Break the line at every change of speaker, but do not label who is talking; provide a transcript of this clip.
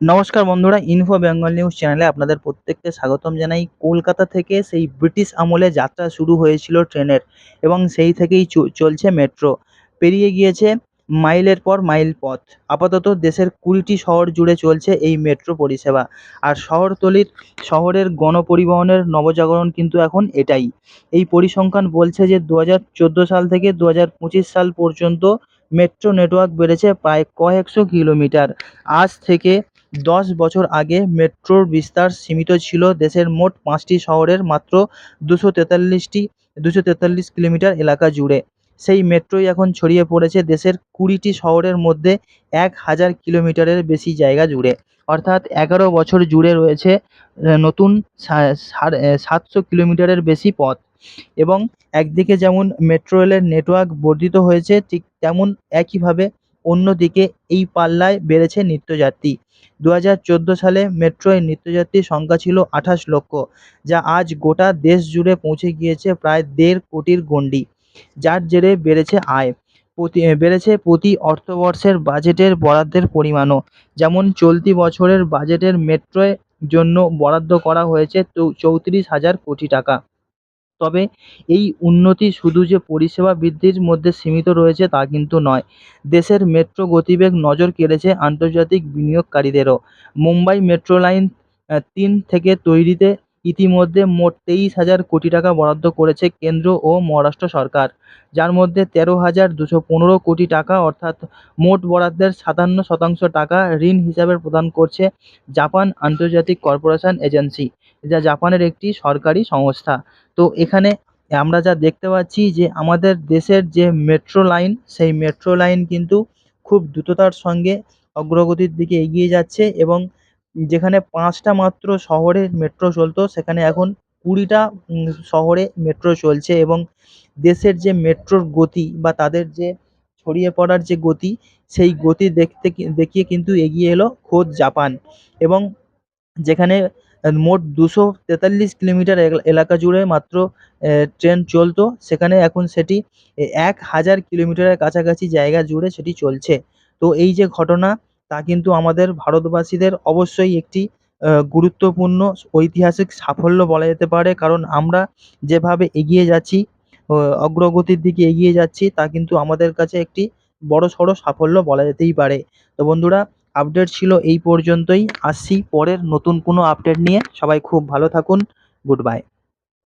নমস্কার বন্ধুরা info Bengal news চ্যানেলে আপনাদের প্রত্যেককে স্বাগতম জানাই। কলকাতা থেকে সেই ব্রিটিশ আমলে যাত্রা শুরু হয়েছিল ট্রেনের এবং সেই থেকেই চলছে মেট্রো। পেরিয়ে গিয়েছে মাইলের পর মাইল পথ। আপাতত দেশের কুড়িটি শহর জুড়ে চলছে এই মেট্রো পরিষেবা। আর শহরতলির, শহরের গণপরিবহনের নবজাগরণ কিন্তু এখন এটাই। এই পরিসংখ্যান বলছে যে দু হাজার চোদ্দ সাল থেকে দু হাজার পঁচিশ সাল পর্যন্ত মেট্রো নেটওয়ার্ক বেড়েছে প্রায় কয়েকশো কিলোমিটার। আজ থেকে দশ বছর আগে মেট্রোর বিস্তার সীমিত ছিল। দেশের মোট পাঁচটি শহরের মাত্র দুশো তেতাল্লিশটি, দুশো তেতাল্লিশ কিলোমিটার এলাকা জুড়ে। সেই মেট্রোই এখন ছড়িয়ে পড়েছে দেশের কুড়িটি শহরের মধ্যে এক হাজার কিলোমিটারের বেশি জায়গা জুড়ে। অর্থাৎ এগারো বছর জুড়ে রয়েছে নতুন সাতশো কিলোমিটারের বেশি পথ। এবং একদিকে যেমন মেট্রো রেলের নেটওয়ার্ক বর্ধিত হয়েছে, ঠিক তেমন একইভাবে অন্যদিকে এই পাল্লায় বেড়েছে নিত্যযাত্রী। দু হাজার চোদ্দ সালে মেট্রোয় নিত্যযাত্রীর সংখ্যা ছিল আঠাশ লক্ষ, যা আজ গোটা দেশ জুড়ে পৌঁছে গিয়েছে প্রায় দেড় কোটির গণ্ডি, যার জেরে বেড়েছে আয়। প্রতি, বেড়েছে প্রতি অর্থবর্ষের বাজেটের বরাদ্দের পরিমাণও। যেমন চলতি বছরের বাজেটের মেট্রোয় জন্য বরাদ্দ করা হয়েছে চৌত্রিশ হাজার কোটি টাকা। তবে এই উন্নতি শুধু যে পরিষেবা বৃদ্ধির মধ্যে সীমিত রয়েছে তা কিন্তু নয়। দেশের মেট্রো গতিবেগ নজর কেড়েছে আন্তর্জাতিক বিনিয়োগকারীদেরও। মুম্বাই মেট্রো লাইন তিন থেকে তৈরিতে ইতিমধ্যে মোট তেইশ হাজার কোটি টাকা বরাদ্দ করেছে কেন্দ্র ও মহারাষ্ট্র সরকার। যার মধ্যে তেরো হাজার দুশো পনেরো কোটি টাকা, অর্থাৎ মোট বরাদ্দের সাতান্ন শতাংশ টাকা ঋণ হিসাবে প্রদান করছে জাপান আন্তর্জাতিক কর্পোরেশন এজেন্সি। যা জাপানের একটি সরকারি সংস্থা। তো এখানে আমরা যা দেখতে পাচ্ছি যে আমাদের দেশের যে মেট্রো লাইন সেই মেট্রো লাইন কিন্তু খুব দ্রুততার সঙ্গে অগ্রগতির দিকে এগিয়ে যাচ্ছে এবং যেখানে পাঁচটা মাত্র শহরে মেট্রো চলতো, সেখানে এখন কুড়িটা শহরে মেট্রো চলছে এবং দেশের যে মেট্রোর গতি বা তাদের যে ছড়িয়ে পড়ার যে গতি, সেই গতি দেখতে দেখিয়ে কিন্তু এগিয়ে এলো খোদ জাপান। এবং যেখানে মোট দুশো তেতাল্লিশ কিলোমিটার এলাকা জুড়ে মাত্র ট্রেন চলতো। সেখানে এখন সেটি এক হাজার কিলোমিটারের কাছাকাছি জায়গা জুড়ে সেটি চলছে। তো এই যে ঘটনা, তা কিন্তু আমাদের ভারতবাসীদের অবশ্যই একটি গুরুত্বপূর্ণ ঐতিহাসিক সাফল্য বলা যেতে পারে। কারণ আমরা যেভাবে এগিয়ে যাচ্ছি অগ্রগতির দিকে এগিয়ে যাচ্ছি, তা কিন্তু আমাদের কাছে একটি বড়সড় সাফল্য বলা যেতেই পারে। তো বন্ধুরা আপডেট ছিল এই পর্যন্তই। আসছি পরের নতুন কোনো আপডেট নিয়ে। সবাই খুব ভালো থাকুন। Good bye